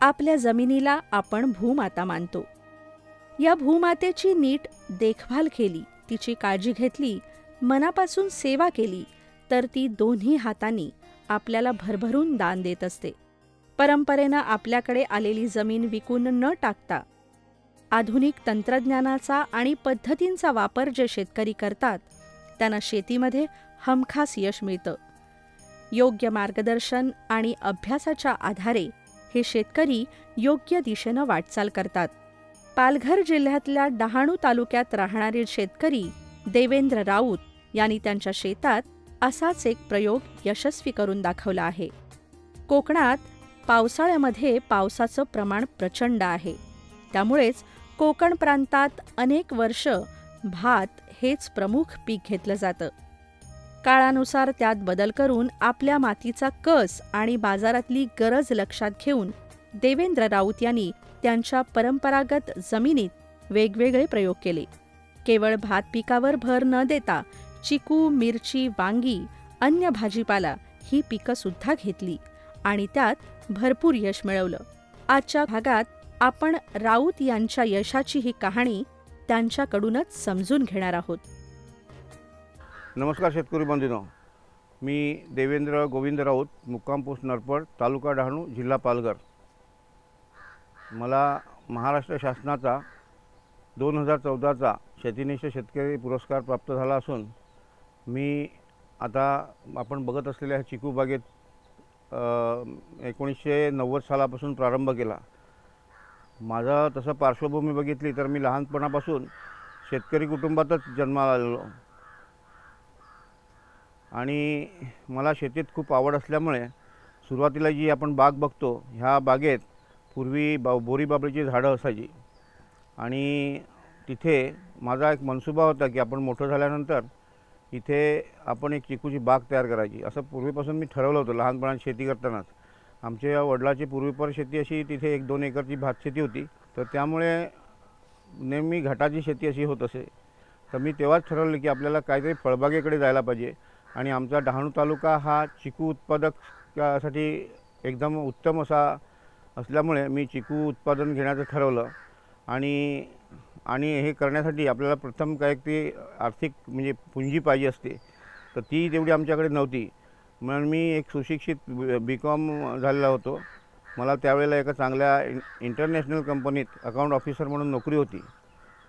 आपल्या जमिनीला आपण भूमाता मानतो. या भूमातेची नीट देखभाल केली तिची काळजी घेतली मनापासून सेवा केली तर ती दोन्ही हातांनी आपल्याला भरभरून दान देत असते. परंपरेनं आपल्याकडे आलेली जमीन विकून न टाकता आधुनिक तंत्रज्ञानाचा आणि पद्धतींचा वापर जे शेतकरी करतात त्यांना शेतीमध्ये हमखास यश मिळतं. योग्य मार्गदर्शन आणि अभ्यासाच्या आधारे हे शेतकरी योग्य दिशेनं वाटचाल करतात. पालघर जिल्ह्यातल्या डहाणू तालुक्यात राहणारे शेतकरी देवेंद्र राऊत यांनी त्यांच्या शेतात असाच एक प्रयोग यशस्वी करून दाखवला आहे. कोकणात पावसाळ्यामध्ये पावसाचं प्रमाण प्रचंड आहे. त्यामुळेच कोकण प्रांतात अनेक वर्ष भात हेच प्रमुख पीक घेतलं जातं. काळानुसार त्यात बदल करून आपल्या मातीचा कस आणि बाजारातली गरज लक्षात घेऊन देवेंद्र राऊत यांनी त्यांच्या परंपरागत जमिनीत वेगवेगळे प्रयोग केले. केवळ भात पिकावर भर न देता चिकू मिरची वांगी अन्य भाजीपाला ही पिकंसुद्धा घेतली आणि त्यात भरपूर यश मिळवलं. आजच्या भागात आपण राऊत यांच्या यशाची ही कहाणी त्यांच्याकडूनच समजून घेणार आहोत. नमस्कार शेतकरी बंधूनो. मी देवेंद्र गोविंद राऊत मुक्काम पोस्ट नरपड तालुका डहाणू जिल्हा पालघर. मला महाराष्ट्र शासनाचा दोन हजार चौदाचा शेतीनिष्ठ शेतकरी पुरस्कार प्राप्त झाला असून मी आता आपण बघत असलेल्या ह्या चिकू बागेत एकोणीसशे नव्वद सालापासून प्रारंभ केला. माझं तसं पार्श्वभूमी बघितली तर मी लहानपणापासून शेतकरी कुटुंबातच जन्माला आलेलो. आणि मला शेतीत खूप आवड असल्यामुळे सुरुवातीला जी आपण बाग बघतो ह्या बागेत पूर्वी बा बोरी बाबळीची झाडं असायची. आणि तिथे माझा एक मनसुबा होता की आपण मोठं झाल्यानंतर इथे आपण एक चिकूची बाग तयार करायची. असं पूर्वीपासून मी ठरवलं होतं लहानपणात शेती करतानाच. आमच्या वडिलाची पूर्वीपर शेती अशी तिथे एक दोन एकरची भातशेती होती. तर त्यामुळे नेहमी घाटाची शेती अशी होत असे. तर मी तेव्हाच ठरवलं की आपल्याला काहीतरी फळबागेकडे जायला पाहिजे. आणि आमचा डहाणू तालुका हा चिकू उत्पादकासाठी एकदम उत्तम असा असल्यामुळे मी चिकू उत्पादन घेण्याचं ठरवलं. आणि आणि हे करण्यासाठी आपल्याला प्रथम काय ती आर्थिक म्हणजे पुंजी पाहिजे असते. तर ती तेवढी आमच्याकडे नव्हती. म्हणून मी एक सुशिक्षित बी कॉम झालेला होतो. मला त्यावेळेला एका चांगल्या इन इंटरनॅशनल कंपनीत अकाउंट ऑफिसर म्हणून नोकरी होती.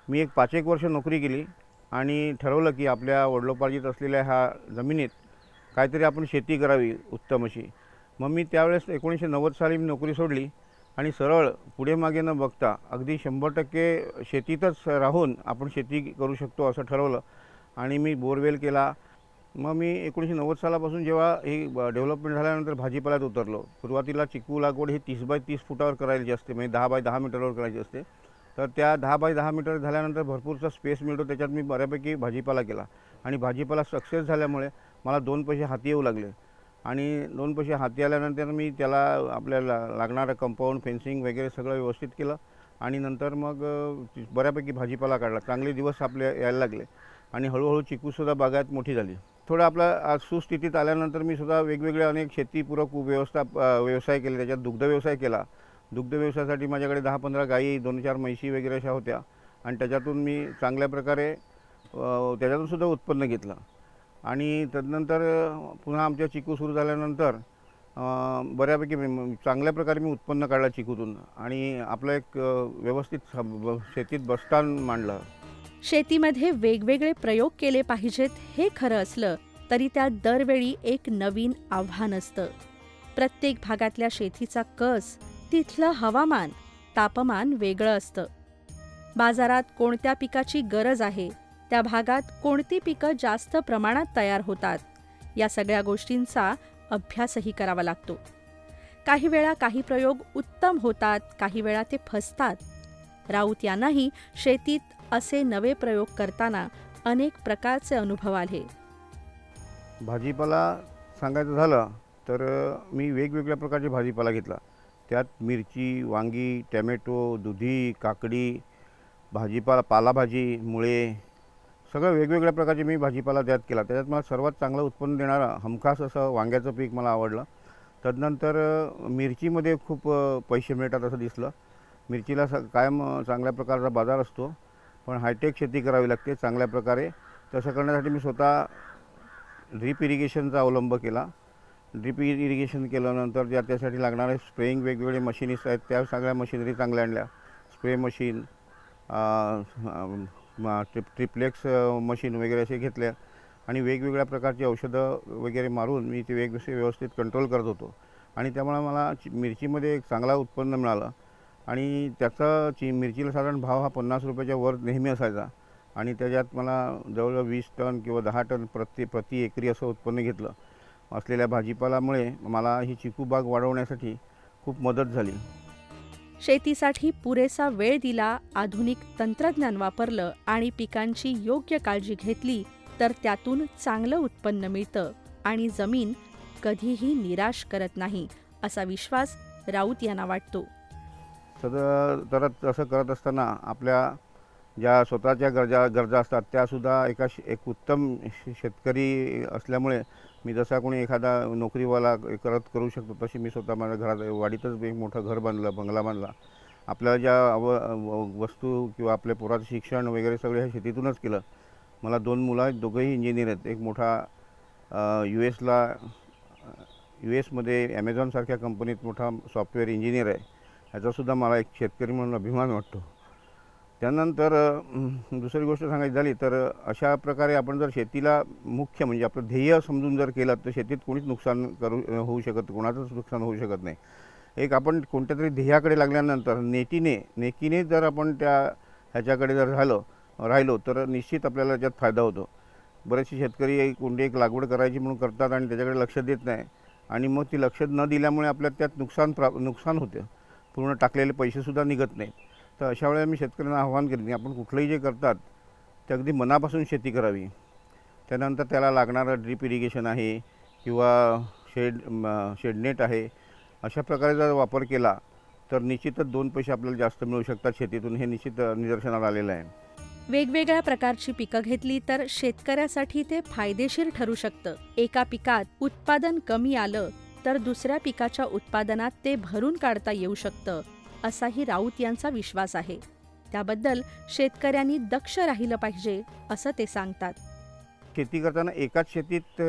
मी एक पाच एक वर्ष नोकरी केली आणि ठरवलं की आपल्या वडिलोपार्जित असलेल्या ह्या जमिनीत काहीतरी आपण शेती करावी उत्तम अशी. मग मी त्यावेळेस एकोणीसशे नव्वद साली मी नोकरी सोडली आणि सरळ पुढे मागे न बघता अगदी शंभर टक्के शेतीतच राहून आपण शेती करू शकतो असं ठरवलं आणि मी बोरवेल केला. मग मी एकोणीसशे नव्वद सालापासून जेव्हा ही डेव्हलपमेंट झाल्यानंतर भाजीपाल्यात उतरलो सुरुवातीला चिकू लागवड ही तीस बाय तीस फुटावर करायची असते म्हणजे दहा बाय दहा मीटरवर करायची असते. तर त्या दहा बाय दहा मीटर झाल्यानंतर भरपूरचा स्पेस मिळतो त्याच्यात मी बऱ्यापैकी भाजीपाला केला. आणि भाजीपाला सक्सेस झाल्यामुळे मला दोन पैसे हाती येऊ लागले. आणि दोन पैसे हाती आल्यानंतर मी त्याला आपल्याला लागणारं कंपाऊंड फेन्सिंग वगैरे सगळं व्यवस्थित केलं. आणि नंतर मग बऱ्यापैकी भाजीपाला काढला. चांगले दिवस आपले यायला लागले. आणि हळूहळू चिकूसुद्धा बागायत मोठी झाली. थोडं आपलं आज सुस्थितीत आल्यानंतर मी सुद्धा वेगवेगळे अनेक शेतीपूरक व्यवस्था व्यवसाय केले. त्याच्यात दुग्ध व्यवसाय केला. दुग्ध व्यवसायासाठी माझ्याकडे दहा पंधरा गायी दोन चार म्हैशी वगैरे अशा होत्या. आणि त्याच्यातून मी चांगल्या प्रकारे त्याच्यातूनसुद्धा त्याच्यातून सुद्धा उत्पन्न घेतलं. आणि तदनंतर पुन्हा आमच्या चिकू सुरू झाल्यानंतर बऱ्यापैकी चांगल्या प्रकारे मी उत्पन्न काढलं चिकूतून. आणि आपलं एक व्यवस्थित शेतीत बस्तान मांडलं. शेतीमध्ये वेगवेगळे प्रयोग केले पाहिजेत हे खरं असलं तरी त्यात दरवेळी एक नवीन आव्हान असतं. प्रत्येक भागातल्या शेतीचा कस तिथलं हवामान तापमान वेगळं असतं. बाजारात कोणत्या पिकाची गरज आहे त्या भागात कोणती पिकं जास्त प्रमाणात तयार होतात या सगळ्या गोष्टींचा अभ्यासही करावा लागतो. काही वेळा काही प्रयोग उत्तम होतात काही वेळा ते फसतात. राऊत यांनाही शेतीत असे नवे प्रयोग करताना अनेक प्रकारचे अनुभव आले. भाजीपाला सांगायचं झालं तर मी वेगवेगळ्या प्रकारचे भाजीपाला घेतला. त्यात मिरची वांगी टॅमॅटो दुधी काकडी भाजीपाला पालाभाजी मुळे सगळं वेगवेगळ्या प्रकारचे मी भाजीपाला त्यात केला. त्याच्यात मला सर्वात चांगलं उत्पन्न देणारं हमखास असं वांग्याचं पीक मला आवडलं. तदनंतर मिरचीमध्ये खूप पैसे मिळतात असं दिसलं. मिरचीला स कायम चांगल्या प्रकारचा बाजार असतो. पण हायटेक शेती करावी लागते चांगल्या प्रकारे. तसं करण्यासाठी मी स्वतः ड्रीप इरिगेशनचा अवलंब केला. ड्रीप इरिगेशन केल्यानंतर ज्या त्यासाठी लागणारे स्प्रेइंग वेगवेगळे मशिनीस आहेत त्या सगळ्या मशिनरी चांगल्या आणल्या. Spray machine trip triplex machine वगैरे असे घेतल्या. आणि वेगवेगळ्या प्रकारची औषधं वगैरे मारून मी ते वेगवेगळे व्यवस्थित कंट्रोल करत होतो. आणि त्यामुळे मला चि- मिरचीमध्ये एक चांगला उत्पन्न मिळालं. आणि त्याचा ची मिरचीला साधारण भाव हा पन्नास रुपयाच्या वर नेहमी असायचा. आणि त्याच्यात मला जवळजवळ वीस टन किंवा दहा टन प्रति प्रति एकरी असं उत्पन्न घेतलं. असलेल्या भाजीपाल्यामुळे मला ही चिकू बाग वाढवण्यासाठी खूप मदत झाली. शेतीसाठी पुरेसा वेळ दिला आधुनिक तंत्रज्ञान वापरलं आणि पिकांची योग्य काळजी घेतली तर त्यातून चांगलं उत्पन्न मिळतं आणि जमीन कधीही निराश करत नाही असा विश्वास राऊत यांना वाटतो. तर तर तसं करत असताना आपल्या ज्या स्वतःच्या गरजा गरजा असतात त्यासुद्धा एका एक उत्तम शेतकरी असल्यामुळे मी जसा कोणी एखादा नोकरीवाला करत करू शकतो तशी मी स्वतः माझ्या घरात वाडीतच एक मोठं घर बांधलं बंगला बांधला. आपल्याला ज्या अव व- वस्तू किंवा आपल्या पोराचं शिक्षण वगैरे सगळे हे शेतीतूनच केलं. मला दोन मुलं आहेत दोघंही इंजिनियर आहेत. एक मोठा यू एसला यू एसमध्ये ॲमेझॉनसारख्या कंपनीत मोठा सॉफ्टवेअर इंजिनियर आहे. ह्याचासुद्धा मला एक शेतकरी म्हणून अभिमान वाटतो. त्यानंतर दुसरी गोष्ट सांगायची झाली तर अशा प्रकारे आपण जर शेतीला मुख्य म्हणजे आपलं ध्येय समजून जर केलं तर शेतीत कोणीच नुकसान करू होऊ शकत कोणाचंच नुकसान होऊ शकत नाही. एक आपण कोणत्या तरी ध्येयाकडे लागल्यानंतर नेटीने नेकीने जर आपण त्या ह्याच्याकडे जर झालं राहिलो तर निश्चित आपल्याला त्यात फायदा होतो. बरेचसे शेतकरी कोणती एक लागवड करायची म्हणून करतात आणि त्याच्याकडे लक्ष देत नाही. आणि मग ती लक्ष न दिल्यामुळे आपल्याला त्यात नुकसान प्रा नुकसान होतं. पूर्ण टाकलेले पैसेसुद्धा निघत नाहीत. तर अशा वेळेला मी शेतकऱ्यांना आव्हान करेन की आपण कुठलंही जे करतात ते अगदी मनापासून शेती करावी. त्यानंतर त्याला लागणारं ड्रीप इरिगेशन आहे किंवा शेड शेडनेट आहे अशा प्रकारे जर वापर केला तर निश्चितच दोन पैसे आपल्याला जास्त मिळू शकतात शेतीतून हे निश्चित निदर्शनाला आलेलं आहे. वेगवेगळ्या प्रकारची पिकं घेतली तर शेतकऱ्यासाठी ते फायदेशीर ठरू शकतं. एका पिकात उत्पादन कमी आलं तर दुसऱ्या पिकाच्या उत्पादनात ते भरून काढता येऊ शकतं असाही राऊत यांचा विश्वास आहे. त्याबद्दल शेतकऱ्यांनी दक्ष राहिलं पाहिजे असं ते सांगतात. शेती करताना एकाच शेतीत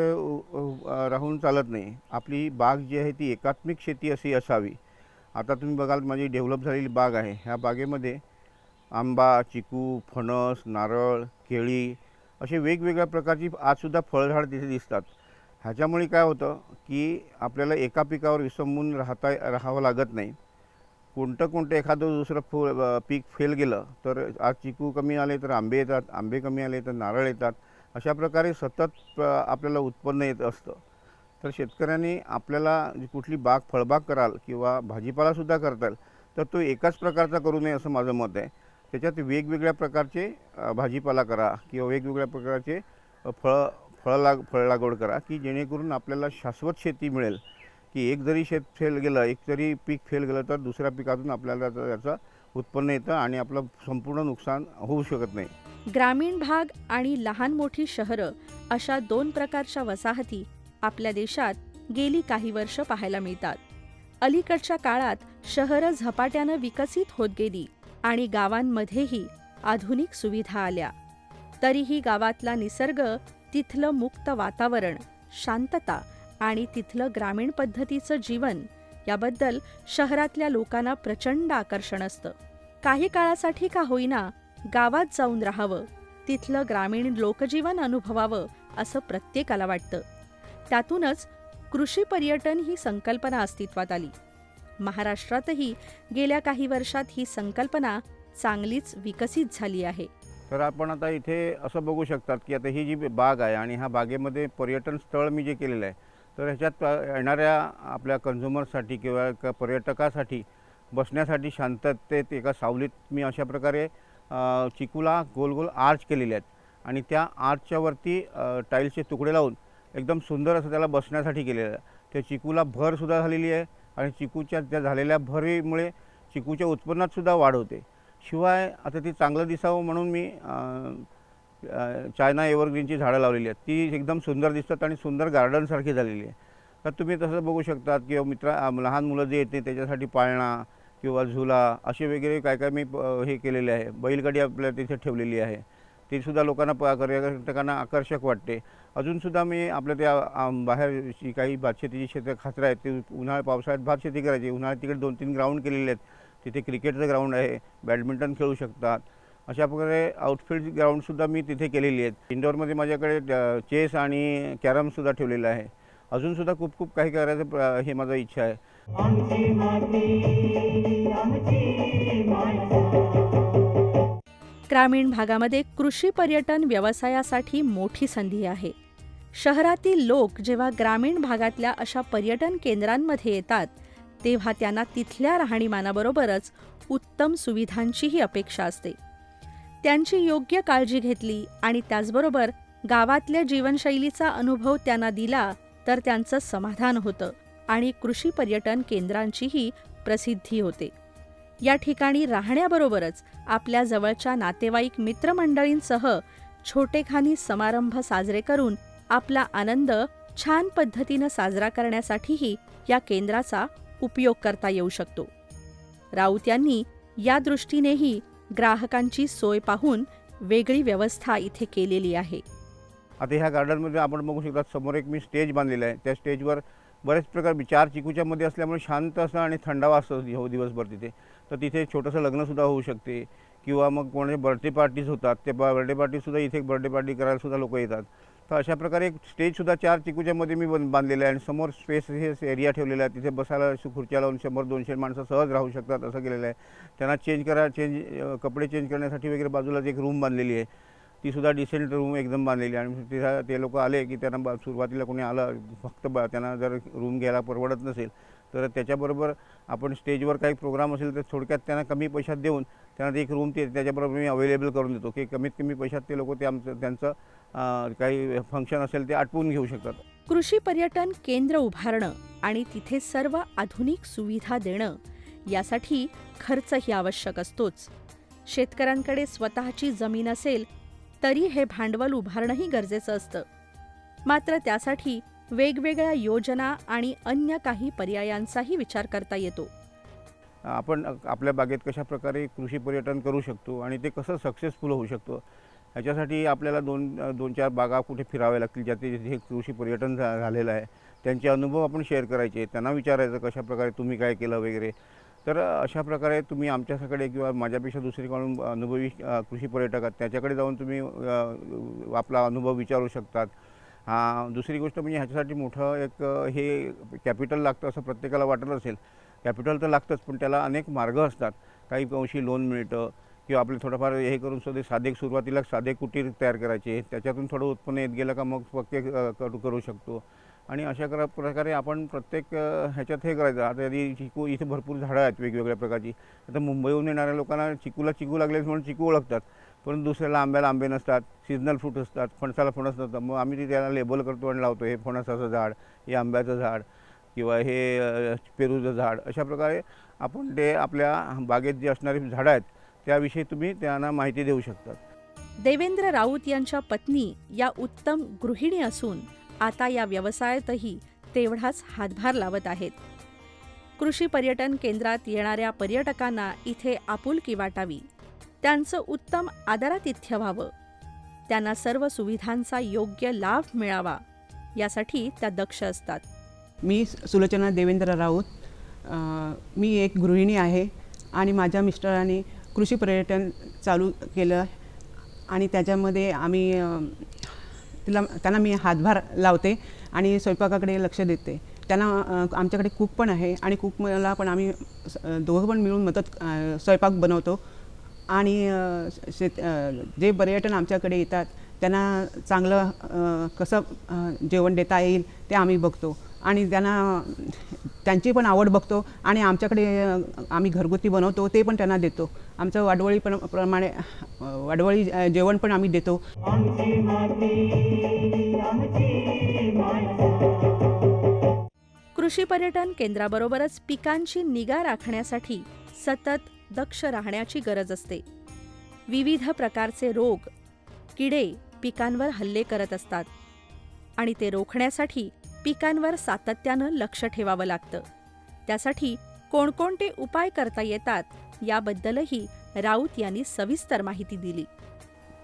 राहून चालत नाही. आपली बाग जी आहे ती एकात्मिक शेती अशी असावी. आता तुम्ही बघाल माझी डेव्हलप झालेली बाग आहे. ह्या बागेमध्ये आंबा चिकू फणस नारळ केळी असे वेगवेगळ्या प्रकारची आजसुद्धा फळझाड तिथे दिसतात. ह्याच्यामुळे काय होतं की आपल्याला एका पिकावर विसंबून राहता राहावं लागत नाही. कोणतं कोणतं एखादं दुसरं फुल पीक फेल गेलं तर आज चिकू कमी आले तर आंबे येतात आंबे कमी आले तर नारळ येतात. अशा प्रकारे सतत आपल्याला उत्पन्न येत असतं. तर शेतकऱ्यांनी आपल्याला जी कुठली बाग फळबाग कराल किंवा भाजीपालासुद्धा करताल तर तो एकाच प्रकारचा करू नये असं माझं मत आहे. त्याच्यात वेगवेगळ्या प्रकारचे भाजीपाला करा किंवा वेगवेगळ्या प्रकारचे फळं फळ लाग फळ लागवड करा की जेणेकरून आपल्याला शाश्वत शेती मिळेल. की एक जरी शेत फेल गेलं एक जरी पीक फेल गेलं तर दुसऱ्या पिकातून आपल्याला त्याचं त्याचं उत्पन्न येतं आणि आपलं संपूर्ण नुकसान होऊ शकत नाही. ग्रामीण भाग आणि लहान मोठी शहरं अशा दोन प्रकारच्या वसाहती आपल्या देशात गेली काही वर्ष पाहायला मिळतात. अलीकडच्या काळात शहरं झपाट्यानं विकसित होत गेली आणि गावांमध्येही आधुनिक सुविधा आल्या. तरीही गावातला निसर्ग तिथलं मुक्त वातावरण शांतता आणि तिथलं ग्रामीण पद्धतीचं जीवन याबद्दल शहरातल्या लोकांना प्रचंड आकर्षण असतं. काही काळासाठी का होईना गावात जाऊन राहावं तिथलं ग्रामीण लोकजीवन अनुभवावं असं प्रत्येकाला वाटतं. त्यातूनच कृषी पर्यटन ही संकल्पना अस्तित्वात आली. महाराष्ट्रातही गेल्या काही वर्षात ही संकल्पना चांगलीच विकसित झाली आहे. तर आपण आता इथे असं बघू शकतात की आता ही जी बाग आहे आणि ह्या बागेमध्ये पर्यटन स्थळ मी जे केलेलं आहे तर ह्याच्यात येणाऱ्या आपल्या कन्झ्युमरसाठी किंवा एका पर्यटकासाठी बसण्यासाठी शांततेत एका सावलीत मी अशा प्रकारे चिकूला गोल गोल आर्च केलेले आहेत. आणि त्या आर्चच्यावरती टाईल्सचे तुकडे लावून एकदम सुंदर असं त्याला बसण्यासाठी केलेलं आहे. त्या चिकूला भरसुद्धा झालेली आहे आणि चिकूच्या त्या झालेल्या भरीमुळे चिकूच्या उत्पन्नातसुद्धा वाढ होते. शिवाय आता ती चांगलं दिसावं म्हणून मी चायना एव्हरग्रीनची झाडं लावलेली आहेत. ती एकदम सुंदर दिसतात आणि सुंदर गार्डनसारखी झालेली आहे. तर तुम्ही तसं बघू शकतात किंवा मित्र लहान मुलं जे येते त्याच्यासाठी पाळणा किंवा झुला असे वगैरे काय काय मी प- हे केलेले आहे. बैलगाडी आपल्या तिथे ठेवलेली आहे. तीसुद्धा लोकांना प पर्यटकांना आकर्षक वाटते. अजूनसुद्धा मी आपल्या त्या बाहेरची काही भातशेतीची क्षेत्र खाचरं आहेत ते उन्हाळ्या पावसाळ्यात भातशेती करायची. उन्हाळ्यात तिकडे दोन तीन ग्राउंड केलेले आहेत. तिथे क्रिकेटचं ग्राउंड आहे बॅडमिंटन खेळू शकतात. अशा प्रकारे आउटफील्ड ग्राउंडसुद्धा मी तिथे केलेली आहेत. इंडोरमध्ये माझ्याकडे चेस आणि कॅरमसुद्धा ठेवलेलं आहे. अजूनसुद्धा खूप खूप काही करायचं हे माझं इच्छा आहे. ग्रामीण भागामध्ये कृषी पर्यटन व्यवसायासाठी मोठी संधी आहे. शहरातील लोक जेव्हा ग्रामीण भागातल्या अशा पर्यटन केंद्रांमध्ये येतात तेव्हा त्यांना तिथल्या राहणीमानाबरोबरच उत्तम सुविधांचीही अपेक्षा असते. त्यांची योग्य काळजी घेतली आणि त्याचबरोबर गावातल्या जीवनशैलीचा अनुभव त्यांना दिला तर त्यांचं समाधान होतं आणि कृषी पर्यटन केंद्रांचीही प्रसिद्धी होते. या ठिकाणी राहण्याबरोबरच आपल्या जवळच्या नातेवाईक मित्रमंडळींसह छोटेखानी समारंभ साजरे करून आपला आनंद छान पद्धतीनं साजरा करण्यासाठीही या केंद्राचा उपयोग करता येऊ शकतो. राऊत यांनी या दृष्टीनेही ग्राहकांची सोय पाहून वेगळी व्यवस्था इथे केलेली आहे. आता ह्या गार्डनमध्ये आपण बघू शकता समोर एक मी स्टेज बांधलेलं आहे. त्या स्टेजवर बरेच प्रकार चार चिकूच्यामध्ये असल्यामुळे शांत असं आणि थंडावा असतो हो दिवसभर तिथे. तर तिथे छोटंसं लग्नसुद्धा होऊ शकते किंवा मग कोणाचे बर्थडे पार्टीज होतात ते बर्थडे पार्टीसुद्धा इथे बर्थडे पार्टी करायला सुद्धा लोक येतात. तर अशा प्रकारे एक स्टेजसुद्धा चार चिकूच्यामध्ये मी बन बांधलेलं आहे. आणि समोर स्पेस हे एरिया ठेवलेला आहे. तिथे बसायला खुर्च्या लावून शंभर दोनशे माणसं सहज राहू शकतात असं केलेलं आहे. त्यांना चेंज करा चेंज कपडे चेंज करण्यासाठी वगैरे बाजूलाच एक रूम बांधलेली आहे. ती सुद्धा डिसेंट रूम एकदम बांधलेली आहे. आणि तिथं ते लोक आले की त्यांना बा सुरुवातीला कोणी आलं फक्त बा त्यांना जर रूम घ्यायला परवडत नसेल तर त्याच्याबरोबर आपण स्टेजवर काही प्रोग्राम असेल तर थोडक्यात त्यांना कमी पैशात देऊन त्यांना एक रूम ते त्याच्याबरोबर मी अवेलेबल करून देतो. की कमीत कमी पैशात ते लोक ते आमचं त्यांचं काही फंक्शन असेल ते आटवून घेऊ शकतात. कृषी पर्यटन केंद्र उभारणं आणि तिथे सर्व आधुनिक सुविधा देणं यासाठी खर्चही आवश्यक असतोच. शेतकऱ्यांकडे स्वतःची जमीन असेल तरी हे भांडवल उभारणंही गरजेचं असतं. मात्र त्यासाठी वेगवेगळ्या योजना आणि अन्य काही पर्यायांचाही विचार करता येतो. आपण आपल्या बागेत कशा प्रकारे कृषी पर्यटन करू शकतो आणि ते कसं सक्सेसफुल होऊ शकतो ह्याच्यासाठी आपल्याला दोन दोन चार बागा कुठे फिराव्या लागतील ज्याचे हे कृषी पर्यटन झा झालेलं आहे त्यांचे अनुभव आपण शेअर करायचे त्यांना विचारायचं कशा प्रकारे तुम्ही काय केलं वगैरे. तर अशा प्रकारे तुम्ही आमच्याकडे किंवा माझ्यापेक्षा दुसरीकडून अनुभवी कृषी पर्यटक आहेत त्याच्याकडे जाऊन तुम्ही आपला अनुभव विचारू शकतात. हा दुसरी गोष्ट म्हणजे ह्याच्यासाठी मोठं एक हे कॅपिटल लागतं असं प्रत्येकाला वाटत असेल. कॅपिटल तर लागतंच पण त्याला अनेक मार्ग असतात. काही अंशी लोन मिळतं किंवा आपले थोडंफार हे करून सुद्धा साधे सुरुवातीला साधे कुटीर तयार करायचे त्याच्यातून थोडं उत्पन्न येत गेलं का मग पक्के करू करू शकतो. आणि अशा करा प्रकारे आपण प्रत्येक ह्याच्यात हे करायचं. आता यदि चिकू इथे भरपूर झाडं आहेत वेगवेगळ्या प्रकारची. आता मुंबईहून येणाऱ्या लोकांना चिकूला चिकू लागले म्हणून चिकू ओळखतात. पण दुसऱ्याला आंब्याला आंबे नसतात सिजनल फ्रूट असतात फणसाला फणस नसतं मग आम्ही ते त्याला लेबल करतो आणि लावतो हे फणसाचं झाड हे आंब्याचं झाड किंवा हे पेरूचं झाड अशा प्रकारे आपण ते आपल्या बागेत जे असणारी झाडं आहेत त्याविषयी तुम्ही त्यांना माहिती देऊ शकतात. देवेंद्र राऊत यांच्या पत्नी या उत्तम गृहिणी असून आता या व्यवसायातही तेवढाच हातभार लावत आहेत. कृषी पर्यटन केंद्रात येणाऱ्या पर्यटकांना इथे आपुलकी वाटावी. त्यांचं उत्तम आदरातिथ्य व्हावं. त्यांना सर्व सुविधांचा योग्य लाभ मिळावा यासाठी त्या दक्ष असतात. मी सुलोचना देवेंद्र राऊत मी एक गृहिणी आहे आणि माझ्या मिस्टरांनी कृषी पर्यटन चालू केलं आणि त्याच्यामध्ये आम्ही तिला त्यांना मी हातभार लावते आणि स्वयंपाकाकडे लक्ष देते. त्यांना आमच्याकडे कुक पण आहे आणि कुकला पण आम्ही दोघं पण मिळून मदत स्वयंपाक बनवतो. आणि शेत जे पर्यटन आमच्याकडे येतात त्यांना चांगलं कसं जेवण देता येईल ते आम्ही बघतो. आणि त्यांना त्यांची पण आवड बघतो आणि आमच्याकडे आम्ही घरगुती बनवतो ते पण त्यांना देतो. आमचं वाडवळी पण प्रमाणे वाडवळी जेवण पण आम्ही देतो. कृषी पर्यटन केंद्राबरोबरच पिकांची निगा राखण्यासाठी सतत दक्ष राहण्याची गरज असते. विविध प्रकारचे रोग किडे पिकांवर हल्ले करत असतात आणि ते रोखण्यासाठी पिकांवर सातत्यानं लक्ष ठेवावं लागतं. त्यासाठी कोणकोणते उपाय करता येतात याबद्दलही राऊत यांनी सविस्तर माहिती दिली.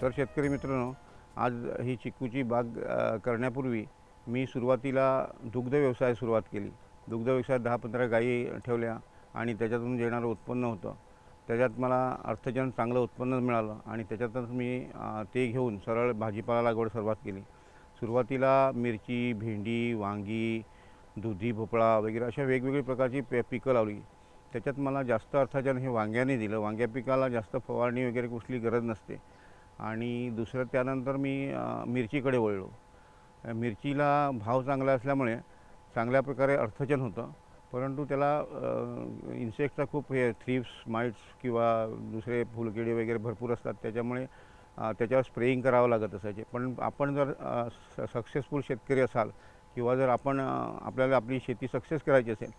तर शेतकरी मित्रांनो आज ही चिक्कूची बाग करण्यापूर्वी मी सुरुवातीला दुग्ध व्यवसाय सुरुवात केली. दुग्ध व्यवसायात दहा पंधरा गायी ठेवल्या आणि त्याच्यातून येणारं उत्पन्न होतं. त्याच्यात मला अर्थजन चांगलं उत्पन्न मिळालं आणि त्याच्यातच मी ते घेऊन सरळ भाजीपाला लागवड सुरुवात केली. सुरुवातीला मिरची भेंडी वांगी दुधी भोपळा वगैरे अशा वेगवेगळी प्रकारची पे पिकं लावली. त्याच्यात मला जास्त अर्थजन हे वांग्याने दिलं. वांग्या पिकाला जास्त फवारणी वगैरे कुठली गरज नसते. आणि दुसरं त्यानंतर मी मिरचीकडे वळलो. मिरचीला भाव चांगला असल्यामुळे चांगल्या प्रकारे अर्थजन होतं. परंतु त्याला इन्सेक्टचा खूप हे थ्रीप्स माइट्स किंवा दुसरे फुलकिडे वगैरे भरपूर असतात. त्याच्यामुळे त्याच्यावर स्प्रेइंग करावं लागत असायचे. पण आपण जर सक्सेसफुल शेतकरी असाल किंवा जर आपण आपल्याला आपली शेती सक्सेस करायची असेल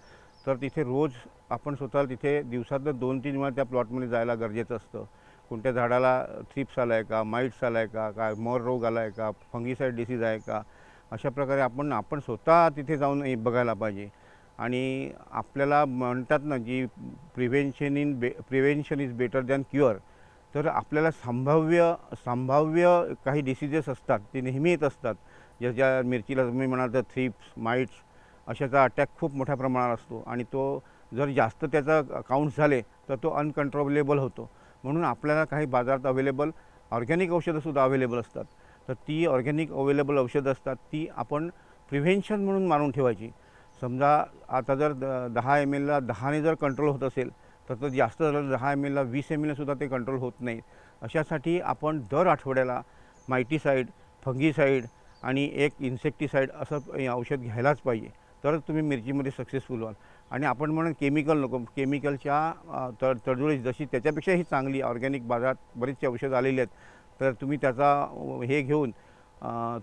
तर तिथे रोज आपण स्वतः तिथे दिवसातनं दोन तीन वेळा त्या प्लॉटमध्ये जायला गरजेचं असतं. कोणत्या झाडाला थ्रिप्स आला आहे का माइट्स आला आहे का काय मोर रोग आला आहे का फंगीसाईड डिसीज आहे का अशा प्रकारे आपण आपण स्वतः तिथे जाऊन बघायला पाहिजे. आणि आपल्याला म्हणतात ना जी प्रिव्हेन्शन इन बे prevention is better than cure तर आपल्याला संभाव्य संभाव्य काही डिसिजेस असतात ते नेहमी येत असतात. ज्याच्या मिरचीला तुम्ही म्हणाल तर थ्रिप्स माइट्स अशाचा अटॅक खूप मोठ्या प्रमाणात असतो. आणि तो जर जास्त त्याचा काउंट झाले तर तो अनकंट्रोलेबल होतो. म्हणून आपल्याला काही बाजारात अवेलेबल ऑर्गॅनिक औषधंसुद्धा अवेलेबल असतात. तर ती ऑर्गॅनिक अवेलेबल औषधं असतात ती आपण प्रिव्हेन्शन म्हणून मारून ठेवायची. समजा आता जर द दहा एम एलला दहाने जर कंट्रोल होत असेल तर तो जास्त झालं दहा एम एलला वीस एम एलसुद्धा ते कंट्रोल होत नाही. अशासाठी आपण दर आठवड्याला मायटीसाईड फंगीसाईड आणि एक इन्सेक्टिसाईड असं औषध घ्यायलाच पाहिजे. तरच तुम्ही मिरचीमध्ये सक्सेसफुल व्हाल. आणि आपण म्हणून केमिकल नको केमिकलच्या तर तडजोडी जशी त्याच्यापेक्षाही चांगली ऑर्गॅनिक बाजारात बरीचशी औषधं आलेली आहेत तर तुम्ही त्याचा हे घेऊन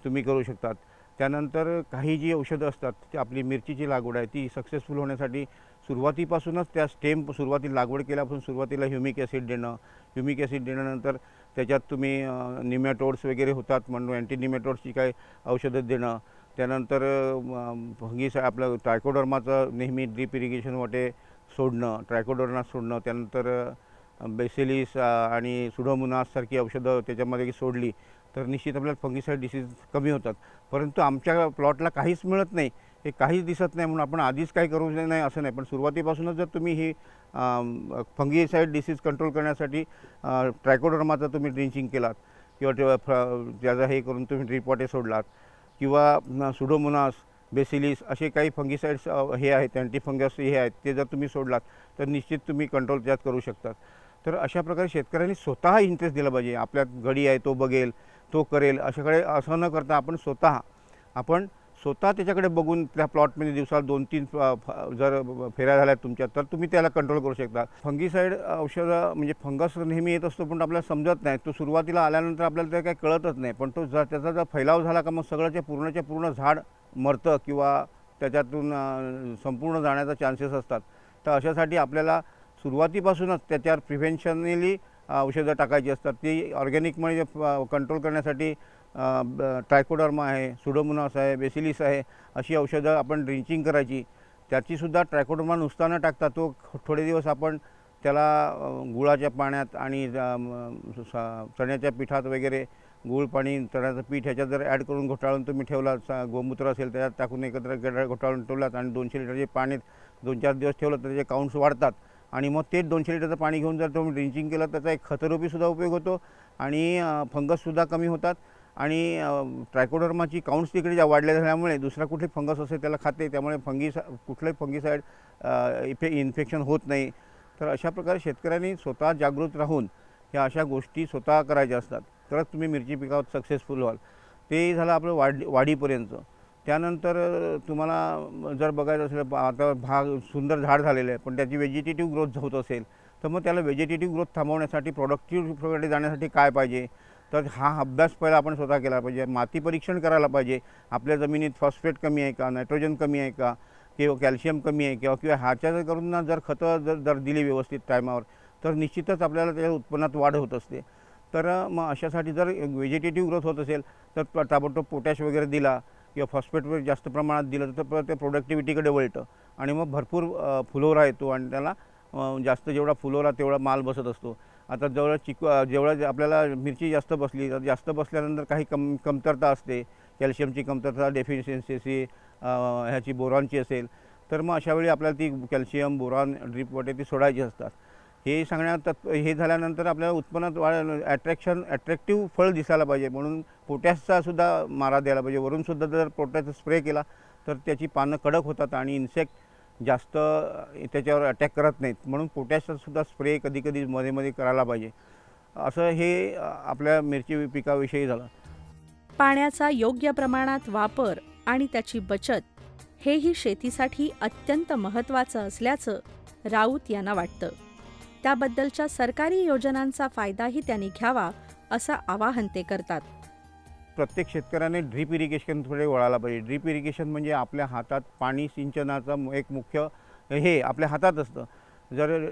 तुम्ही करू शकतात. त्यानंतर काही जी औषधं असतात ती आपली मिरचीची लागवड आहे ती सक्सेसफुल होण्यासाठी सुरुवातीपासूनच त्या स्टेम सुरुवातीला लागवड केल्यापासून सुरुवातीला ह्युमिक ॲसिड देणं ह्युमिक ॲसिड देण्यानंतर त्याच्यात तुम्ही निमॅटोड्स वगैरे होतात म्हणून अँटी निमॅटोड्सची काही औषधं देणं त्यानंतर फंगीस आपलं ट्रायकोडर्माचं नेहमी ड्रीप इरिगेशन वाटे सोडणं ट्रायकोडर्मा सोडणं त्यानंतर बेसिलिस आणि सुडोमुनाससारखी औषधं त्याच्यामध्ये सोडली तर निश्चित आपल्याला फंगीसाईड डिसीज कमी होतात. परंतु आमच्या प्लॉटला काहीच मिळत नाही. हे काहीच दिसत नाही म्हणून आपण आधीच काही करू नाही असं नाही. पण सुरुवातीपासूनच जर तुम्ही ही फंगीसाईड डिसीज कंट्रोल करण्यासाठी ट्रायकोडर्माचा तुम्ही ड्रिंचिंग केलात किंवा ते त्याचा हे करून तुम्ही ड्रिपॉटे सोडलात किंवा सुडोमोनास बेसिलिस असे काही फंगीसाईड्स हे आहेत अँटीफंगस हे आहेत ते जर तुम्ही सोडलात तर निश्चित तुम्ही कंट्रोल त्यात करू शकतात. तर अशा प्रकारे शेतकऱ्यांनी स्वतः इंटरेस्ट दिला पाहिजे. आपल्यात गडी आहे तो बघेल तो करेल अशाकडे असं न करता आपण स्वतः आपण स्वतः त्याच्याकडे बघून त्या प्लॉटमध्ये दिवसाला दोन तीन फ- फ- जर फेऱ्या झाल्या तुमच्या तर तुम्ही त्याला कंट्रोल करू शकता. फंगीसाईड औषधं म्हणजे फंगस नेहमी येत असतो पण आपल्याला समजत नाही. तो सुरुवातीला आल्यानंतर आपल्याला ते काही कळतच नाही. पण तो जर त्याचा जर फैलाव झाला का मग सगळ्याच्या पूर्णच्या पूर्ण झाड मरतं किंवा त्याच्यातून संपूर्ण जाण्याचा चान्सेस असतात. तर अशासाठी आपल्याला सुरुवातीपासूनच त्याच्यावर प्रिव्हेन्शनली औषधं टाकायची असतात. ती ऑर्गॅनिकमध्ये कंट्रोल करण्यासाठी ट्रायकोडर्मा आहे सुडोमोनॉस आहे बेसिलिस आहे अशी औषधं आपण ड्रिंचिंग करायची. त्याचीसुद्धा ट्रायकोडर्मा नुसता न टाकता तो थोडे दिवस आपण त्याला गुळाच्या पाण्यात आणि स- चण्याच्या पिठात वगैरे गूळ पाणी चण्याचं पीठ ह्याच्यात जर ॲड करून घोटाळून तुम्ही ठेवला गोमूत्र असेल त्याच्यात टाकून एकत्र घोटाळून ठेवलात आणि दोनशे लिटरचे पाण्यात दोन चार दिवस ठेवलं तर त्याचे काउंट्स वाढतात. आणि मग तेच दोनशे लिटरचं पाणी घेऊन जर तुम्ही ड्रिंचिंग केलं त्याचा एक खतरूपीसुद्धा उपयोग होतो आणि फंगससुद्धा कमी होतात. आणि ट्रायकोडर्माची काउंट्स तिकडे ज्या वाढल्या झाल्यामुळे दुसरा कुठले फंगस असेल त्याला खाते त्यामुळे फंगी कुठलंही फंगीसाईड इफे इन्फेक्शन होत नाही. तर अशा प्रकारे शेतकऱ्यांनी स्वतः जागृत राहून ह्या अशा गोष्टी स्वतः करायच्या असतात. तरच तुम्ही मिरची पिकावर सक्सेसफुल व्हाल. ते झालं आपलं वाढ वाढीपर्यंत. त्यानंतर तुम्हाला जर बघायचं असेल आता भाग सुंदर झाड झालेलं आहे पण त्याची व्हेजिटेटिव्ह ग्रोथ होत असेल तर मग त्याला व्हेजिटेटिव्ह ग्रोथ थांबवण्यासाठी प्रोडक्टिव्हकडे जाण्यासाठी काय पाहिजे? तर हा अभ्यास पहिला आपण स्वतः केला पाहिजे. माती परीक्षण करायला पाहिजे. आपल्या जमिनीत फॉस्फेट कमी आहे का? नायट्रोजन कमी आहे का? किंवा कॅल्शियम कमी आहे किंवा किंवा ह्याच्या जर करून ना जर खतं जर जर दिली व्यवस्थित टायमावर तर निश्चितच आपल्याला त्याच्या उत्पन्नात वाढ होत असते. तर मग अशासाठी जर व्हेजिटेटिव्ह ग्रोथ होत असेल तर ताबडतोब पोटॅश वगैरे दिला किंवा फॉस्फेट जास्त प्रमाणात दिलं तर परत ते प्रोडक्टिव्हिटीकडे वळतं. आणि मग भरपूर फुलोरा येतो आणि त्याला जास्त जेवढा फुलोरा तेवढा माल बसत असतो. आता जेवढं चिक जेवढं जे आपल्याला मिरची जास्त बसली तर जास्त बसल्यानंतर काही कम कमतरता असते. कॅल्शियमची कमतरता डेफिशियन्सी ह्याची बोरॉनची असेल. तर मग अशावेळी आपल्याला ती कॅल्शियम बोरॉन ड्रीप वगैरे ती सोडायची असतात. हे सांगण्यात तत् हे झाल्यानंतर आपल्याला उत्पन्नात वाढ ॲट्रॅक्शन ॲट्रॅक्टिव्ह फळ दिसायला पाहिजे. म्हणून पोटॅशचा सुद्धा मारा द्यायला पाहिजे. वरूनसुद्धा जर पोटॅशचा स्प्रे केला तर त्याची पानं कडक होतात आणि इन्सेक्ट जास्त त्याच्यावर अटॅक करत नाहीत. म्हणून पोटॅशचा सुद्धा स्प्रे कधी कधी मध्ये मध्ये करायला पाहिजे. असं हे आपल्या मिरची पिकाविषयी झालं. पाण्याचा योग्य प्रमाणात वापर आणि त्याची बचत हेही शेतीसाठी अत्यंत महत्त्वाचं असल्याचं राऊत यांना वाटतं. त्याबद्दलच्या सरकारी योजनांचा फायदाही त्यांनी घ्यावा असं आवाहन ते करतात. प्रत्येक शेतकऱ्याने ड्रीप इरिगेशनकडे वळायला पाहिजे. ड्रीप इरिगेशन म्हणजे आपल्या हातात पाणी सिंचनाचा एक मुख्य हे आपल्या हातात असतं. जर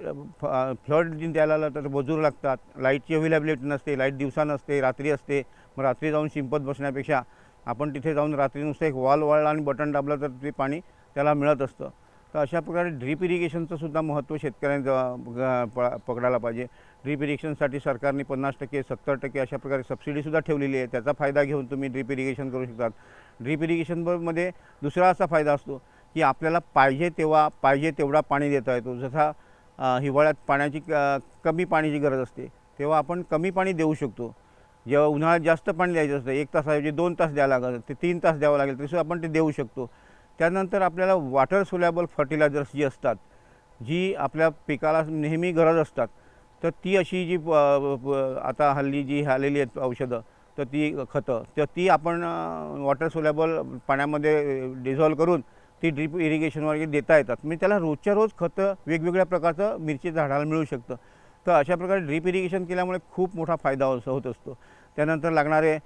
फ्लड द्यायला आलं तर मजूर लागतात. लाईटची अवेलेबिलिटी नसते लाइट दिवसा नसते रात्री असते. मग रात्री जाऊन शिंपत बसण्यापेक्षा आपण तिथे जाऊन रात्री नुसतं एक वॉल वळला आणि बटन दाबलं तर ते पाणी त्याला मिळत असतं. तर अशा प्रकारे ड्रीप इरिगेशनचं सुद्धा महत्त्व शेतकऱ्यांनी प- पकडायला पाहिजे. ड्रीप इरिगेशनसाठी सरकारने पन्नास टक्के सत्तर टक्के अशा प्रकारे सबसिडीसुद्धा ठेवलेली आहे. त्याचा फायदा घेऊन तुम्ही ड्रीप इरिगेशन करू शकतात. ड्रीप इरिगेशनमध्ये दुसरा असा फायदा असतो की आपल्याला पाहिजे तेव्हा पाहिजे तेवढा पाणी देता येतो. जसा हिवाळ्यात पाण्याची क- कमी पाण्याची गरज असते तेव्हा आपण कमी पाणी देऊ शकतो. जेव्हा उन्हाळ्यात जास्त पाणी द्यायचं असतं एक तासाऐवजी दोन तास द्यावं लागेल ते तीन तास द्यावं लागेल तसं आपण ते देऊ शकतो. त्यानंतर आपल्याला वॉटर सोलॅबल फर्टिलायझर्स जी असतात जी आपल्या पिकाला नेहमी गरज असतात तर ती अशी जी प- आता हल्ली जी आलेली आहेत औषधं तर ती खतं तर ती आपण वॉटर सोलॅबल पाण्यामध्ये डिझॉल्व करून ती ड्रीप इरिगेशनवर देता येतात. म्हणजे त्याला रोजच्या रोज खतं वेगवेगळ्या प्रकारचं मिरची झाडाला मिळू शकतं. तर अशा प्रकारे ड्रीप इरिगेशन केल्यामुळे खूप मोठा फायदा होत असतो. त्यानंतर लागणारे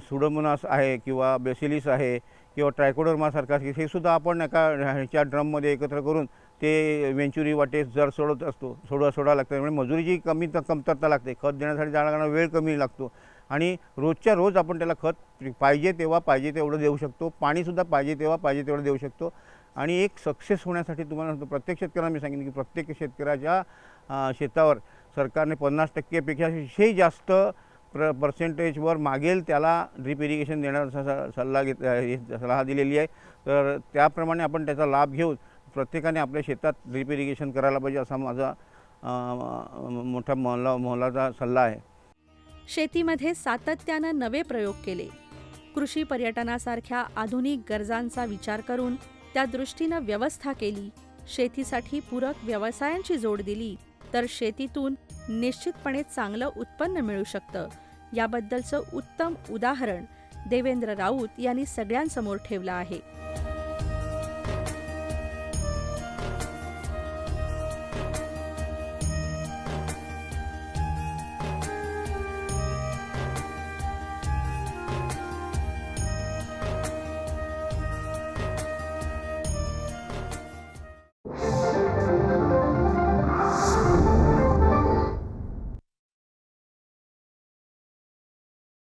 सुडोमोनास आहे किंवा बेसिलिस आहे किंवा ट्रायकोडर्मासारखा हे सुद्धा आपण एका ह्याच्या ड्रममध्ये एकत्र करून ते वेंचुरी वाटे जर सोडत असतो सोडवा सोडावं लागतं म्हणजे मजुरीची कमी कमतरता लागते. खत देण्यासाठी झाडांना वेळ कमी लागतो. आणि रोजच्या रोज आपण त्याला खत पाहिजे तेव्हा पाहिजे तेवढं देऊ शकतो. पाणीसुद्धा पाहिजे तेव्हा पाहिजे तेवढं देऊ शकतो. आणि एक सक्सेस होण्यासाठी तुम्हाला सांगतो प्रत्येक शेतकऱ्याला मी सांगितलं की प्रत्येक शेतकऱ्याच्या शेतावर सरकारने पन्नास टक्केपेक्षाही जास्त प्र पर्सेंटेजवर मागेल त्याला ड्रीप इरिगेशन देण्याचा स- सल्ला घेत सल्ला दिलेली आहे. तर त्याप्रमाणे आपण त्याचा लाभ घेऊन प्रत्येकाने आपल्या शेतात ड्रीप इरिगेशन करायला पाहिजे असा माझा मोठा मोहला मोहलाचा सल्ला आहे. शेतीमध्ये सातत्यानं नवे प्रयोग केले. कृषी पर्यटनासारख्या आधुनिक गरजांचा विचार करून त्या दृष्टीनं व्यवस्था केली. शेतीसाठी पूरक व्यवसायांची जोड दिली. तर शेतीतून निश्चितपणे चांगलं उत्पन्न मिळू शकतं. याबद्दलचं उत्तम उदाहरण देवेंद्र राऊत यांनी सगळ्यांसमोर ठेवलं आहे.